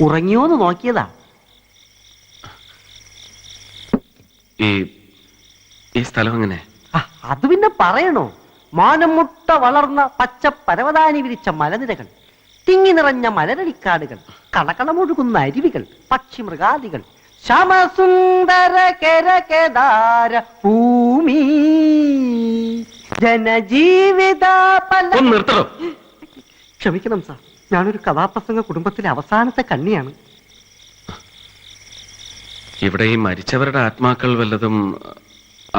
ഉറങ്ങിയോന്ന് നോക്കിയതാ. ഈ ഈ സ്ഥലം എങ്ങനെ? ആ, അത് പിന്നെ പറയണോ? മാനം മുട്ട വളർന്ന പച്ച പരവതാനി വിരിച്ച മലനിരകൾ തിങ്ങി നിറഞ്ഞ മലരടിക്കാടുകൾ കളകളമൊഴുകുന്ന അരുവികൾ പക്ഷിമൃഗാദികൾ ശ്യാമസുന്ദര കരകേദാര ഭൂമി. ജനജീവിത നിർത്തണോ ക്ഷമിക്കണം സാർ ഞാനൊരു കഥാപ്രസംഗ കുടുംബത്തിലെ അവസാനത്തെ കണ്ണിയാണ്. ഇവിടെ ഈ മരിച്ചവരുടെ ആത്മാക്കൾ വല്ലതും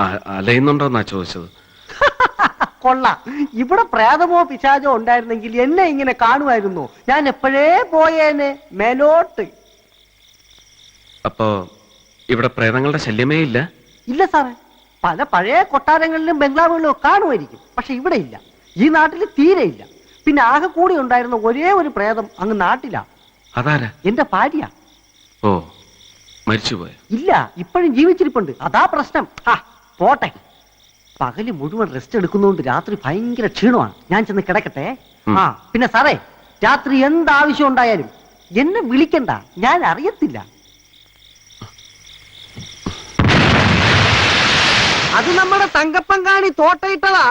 അലയുന്നുണ്ടോന്നാ ചോദിച്ചത്? കൊള്ളാം. ഇവിടെ പ്രേതമോ പിശാചോ ഉണ്ടായിരുന്നെങ്കിൽ എന്നെ ഇങ്ങനെ കാണുമായിരുന്നു. ഞാൻ എപ്പോഴേ പോയേനെ? മേലോട്ട്. അപ്പോ ഇവിടെ പ്രേതങ്ങളുടെ ശല്യമേ ഇല്ല? ഇല്ല സാറേ. പല പഴയ കൊട്ടാരങ്ങളിലും ബംഗ്ലാവുകളിലും കാണുമായിരിക്കും. പക്ഷെ ഇവിടെ ഇല്ല. ഈ നാട്ടിൽ തീരെ ഇല്ല. പിന്നെ ആകെ കൂടി ഉണ്ടായിരുന്ന ഒരേ ഒരു പ്രേതം അങ്ങ് നാട്ടിലാ. അതാരാ? എന്റെ ഭാര്യ. ഓ മരിച്ചുപോയ? ഇല്ല ഇപ്പോഴും ജീവിച്ചിരിപ്പുണ്ട്. അതാ പ്രശ്നം. ആ പോട്ടെ. പകൽ മുഴുവൻ റെസ്റ്റ് എടുക്കുന്നതുകൊണ്ട് രാത്രി ഭയങ്കര ക്ഷീണമാണ്. ഞാൻ ചെന്ന് കിടക്കട്ടെ. ആ പിന്നെ സാറേ രാത്രി എന്താവശ്യം ഉണ്ടായാലും എന്നെ വിളിക്കണ്ട. ഞാൻ അറിയത്തില്ല. അത് നമ്മുടെ തങ്കപ്പൻ കാണി തോട്ടയിട്ടതാ.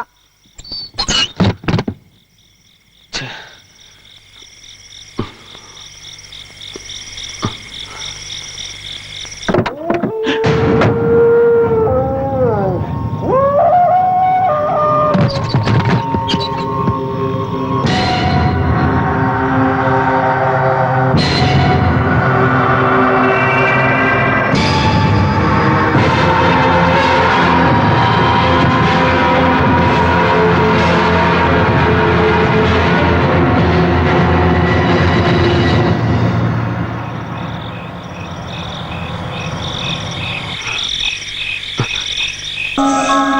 എന്നെ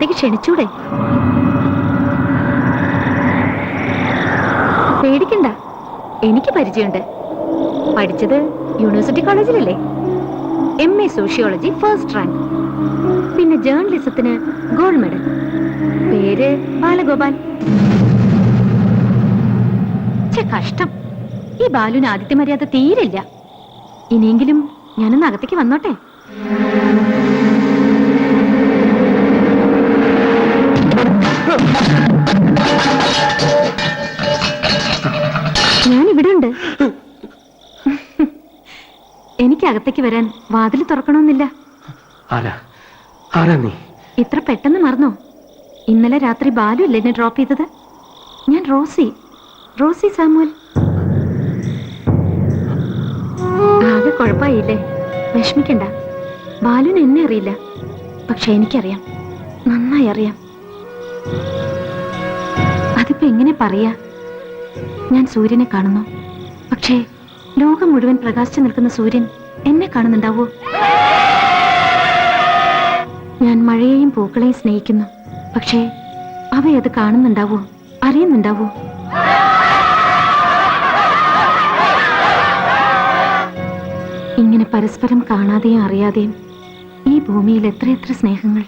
അകത്തേക്ക് ക്ഷണിച്ചൂടെ? പേടിക്കണ്ട. എനിക്ക് പരിചയമുണ്ട്. പഠിച്ചത് university കോളേജിലല്ലേ? M A sociology first rank പിന്നെ ജേർണലിസത്തിന് ഗോൾഡ് മെഡൽ പേര് ബാലഗോപാൽ. കഷ്ടം. ഈ ബാലുവിന് ആദിത്യ മര്യാദ തീരില്ല ഇനിയെങ്കിലും ഞാനൊന്ന് അകത്തേക്ക് വന്നോട്ടെ? എനിക്ക് അകത്തേക്ക് വരാൻ വാതിൽ തുറക്കണമെന്നില്ല. ഇത്ര പെട്ടെന്ന് മറന്നോ? ഇന്നലെ രാത്രി ബാലു അല്ലേ എന്നെ ഡ്രോപ്പ് ചെയ്തത്? ഞാൻ റോസി. Rossi Samuel. ആകെ കുഴപ്പമായില്ലേ? വിഷമിക്കണ്ട. ബാലുവിന് എന്നെ അറിയില്ല. പക്ഷെ എനിക്കറിയാം. നന്നായി അറിയാം. അതിപ്പോ എങ്ങനെ പറയാ? ഞാൻ സൂര്യനെ കാണുന്നു. പക്ഷേ ലോകം മുഴുവൻ പ്രകാശിച്ചു നിൽക്കുന്ന സൂര്യൻ എന്നെ കാണുന്നുണ്ടാവോ? ഞാൻ മഴയെയും പൂക്കളെയും സ്നേഹിക്കുന്നു. പക്ഷേ അവയത് കാണുന്നുണ്ടാവോ? അറിയുന്നുണ്ടാവോ? ഇങ്ങനെ പരസ്പരം കാണാതെയും അറിയാതെയും ഈ ഭൂമിയിൽ എത്രയെത്ര സ്നേഹങ്ങൾ.